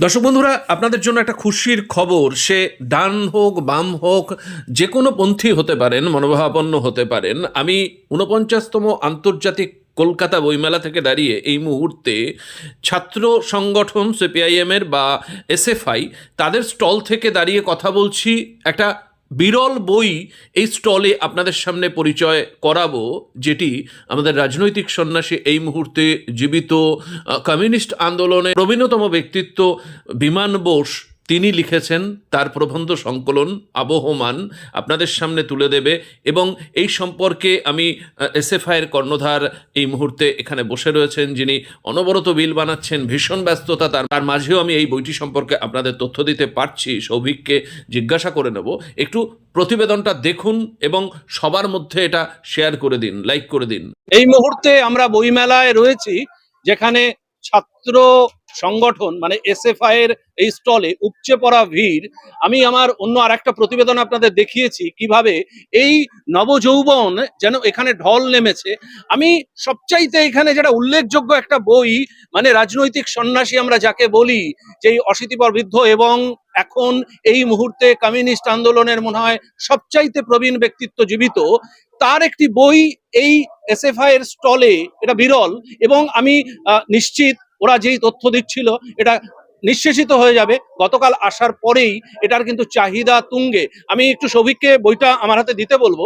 দর্শক বন্ধুরা, আপনাদের জন্য একটা খুশির খবর। সে ডান হোক, বাম হোক, যে কোনো পন্থী হতে পারেন, মনোভাবাপন্ন হতে পারেন। আমি ঊনপঞ্চাশতম আন্তর্জাতিক কলকাতা বইমেলা থেকে দাঁড়িয়ে এই মুহূর্তে ছাত্র সংগঠন সিপিআইএমের বা এসএফআই তাদের স্টল থেকে দাঁড়িয়ে কথা বলছি। একটা বিরল বই এই স্টলে আপনাদের সামনে পরিচয় করাবো, যেটি আমাদের রাজনৈতিক সন্ন্যাসী এই মুহূর্তে জীবিত কমিউনিস্ট আন্দোলনে প্রবীণতম ব্যক্তিত্ব বিমান বোস তিনি লিখেছেন, তার প্রবন্ধ সংকলন আবহমান আপনাদের সামনে তুলে দেবে এবং এই সম্পর্কে আমি এসএফআইয়ের কর্ণধার এই মুহূর্তে এখানে বসে রয়েছেন, যিনি অনবরত বিল বানাচ্ছেন, ভীষণ ব্যস্ততা তার তার মাঝেও আমি এই বইটি সম্পর্কে আপনাদের তথ্য দিতে পারছি, সৌভিককে জিজ্ঞাসা করে নেব। একটু প্রতিবেদনটা দেখুন এবং সবার মধ্যে এটা শেয়ার করে দিন লাইক করে দিন। এই মুহূর্তে আমরা বইমেলায় রয়েছি, যেখানে ছাত্র সংগঠন মানে এসএফআই এর এই স্টলে উপচে পড়া ভিড়, আমি আমার অন্য আরেকটা প্রতিবেদন আপনাদের দেখিয়েছি কীভাবে এই নবযৌবন যেন এখানে ঢল নেমেছে। আমি সবচাইতে এখানে যেটা উল্লেখযোগ্য একটা বই মানে রাজনৈতিক সন্ন্যাসী আমরা যাকে বলি, যে এই অশীতিপর বৃদ্ধ এবং এখন এই মুহূর্তে কমিউনিস্ট আন্দোলনের মনে হয় সবচাইতে প্রবীণ ব্যক্তিত্ব জীবিত, তার একটি বই এই এসএফআই এর স্টলে, এটা বিরল এবং আমি নিশ্চিত ওরা যেই তথ্য দিচ্ছিল, এটা নিঃশেষিত হয়ে যাবে। গতকাল আসার পরেই এটার কিন্তু চাহিদা তুঙ্গে। আমি একটু সৌভিককে বইটা আমার হাতে দিতে বলব।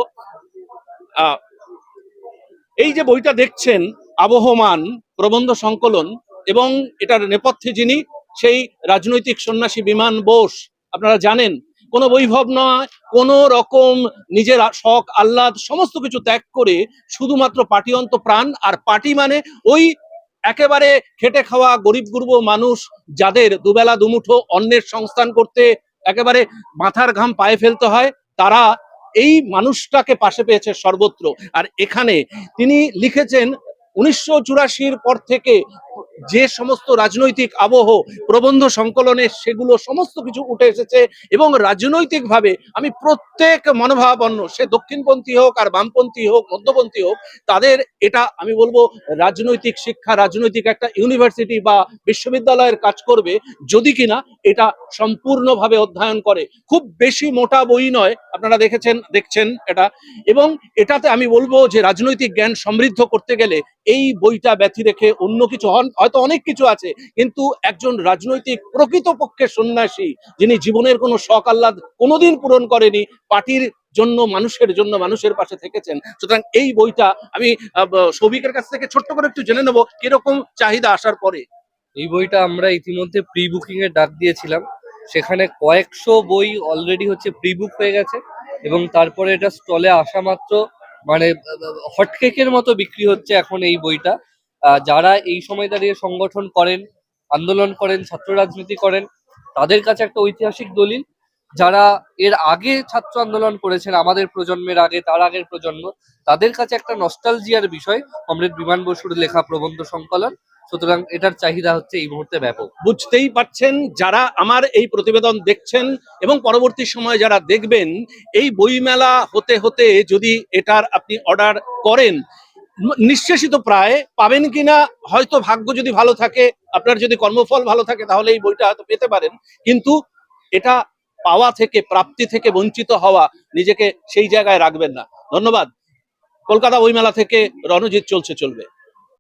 এই যে বইটা দেখছেন, আবহমান, প্রবন্ধ সংকলন এবং এটার নেপথ্যে যিনি, সেই রাজনৈতিক সন্ন্যাসী বিমান বোস, আপনারা জানেন, কোনো বৈভব নয়, কোনো রকম নিজের শখ, আহ্লাদ, সমস্ত কিছু ত্যাগ করে শুধুমাত্র পার্টি অন্ত প্রাণ, আর পার্টি মানে ওই একেবারে খেটে খাওয়া গরিব গুরব মানুষ যাদের দুবেলা দুমুঠো অন্যের সংস্থান করতে একেবারে মাথার ঘাম পায়ে ফেলতে হয়, তারা এই মানুষটাকে পাশে পেয়েছে সর্বত্র। আর এখানে তিনি লিখেছেন, উনিশশো পর থেকে যে সমস্ত রাজনৈতিক আবহ, প্রবন্ধ সংকলনে সেগুলো সমস্ত কিছু উঠে এসেছে এবং রাজনৈতিকভাবে আমি প্রত্যেক মনোভাবাপন্ন, সে দক্ষিণপন্থী হোক আর বামপন্থী হোক, মধ্যপন্থী হোক, তাদের এটা আমি বলব রাজনৈতিক শিক্ষা, রাজনৈতিক একটা ইউনিভার্সিটি বা বিশ্ববিদ্যালয়ের কাজ করবে যদি কিনা এটা সম্পূর্ণভাবে অধ্যয়ন করে। খুব বেশি মোটা বই নয়, আপনারা দেখেছেন, দেখছেন এটা। এবং এটাতে আমি বলব যে রাজনৈতিক জ্ঞান সমৃদ্ধ করতে গেলে এই বইটা ব্যথি রেখে অন্য কিছু হন হয়তো অনেক কিছু আছে, কিন্তু একজন রাজনৈতিক প্রকৃতপক্ষে সন্ন্যাসী, যিনি জীবনের কোনো শখ আহ্লাদ কোনোদিন পূরণ করেনি, পার্টির জন্য, মানুষের জন্য, মানুষের পাশে থেকেছেন। সুতরাং এই বইটা আমি সৌভিকের কাছ থেকে ছোট্ট করে একটু জেনে নেব, কীরকম চাহিদা আসার পরে। এই বইটা আমরা ইতিমধ্যে প্রি বুকিং এর ডাক দিয়েছিলাম। সেখানে কয়েকশো বই অলরেডি হচ্ছে প্রি বুক হয়ে গেছে এবং তারপরে এটা স্টলে আসা মাত্র মানে হটকেকের মতো বিক্রি হচ্ছে এখন এই বইটা। যারা এই সময় দাঁড়িয়ে সংগঠন করেন, আন্দোলন করেন, ছাত্র রাজনীতি করেন, তাদের কাছে একটা ঐতিহাসিক দলিল। যারা এর আগে ছাত্র আন্দোলন করেছেন, আমাদের প্রজন্মের আগে, তার আগের প্রজন্ম, তাদের কাছে একটা নস্টালজিয়ার বিষয়। কমরেড বিমান বসুর লেখা প্রবন্ধ সংকলন। সুতরাং এটার চাহিদা হচ্ছে এই মুহূর্তে ব্যাপক। বুঝতেই পারছেন যারা আমার এই প্রতিবেদন দেখছেন এবং পরবর্তী সময়ে যারা দেখবেন, এই বইমেলা হতে হতে যদি এটার আপনি অর্ডার করেন নিঃশেষিত প্রায়। পাবেন কিনা, হয়তো ভাগ্য যদি ভালো থাকে, আপনার যদি কর্মফল ভালো থাকে, তাহলে এই বইটা হয়তো পেতে পারেন। কিন্তু এটা পাওয়া থেকে, প্রাপ্তি থেকে বঞ্চিত হওয়া, নিজেকে সেই জায়গায় রাখবেন না। ধন্যবাদ। কলকাতা বইমেলা থেকে রণজিৎ চলছে, চলবে।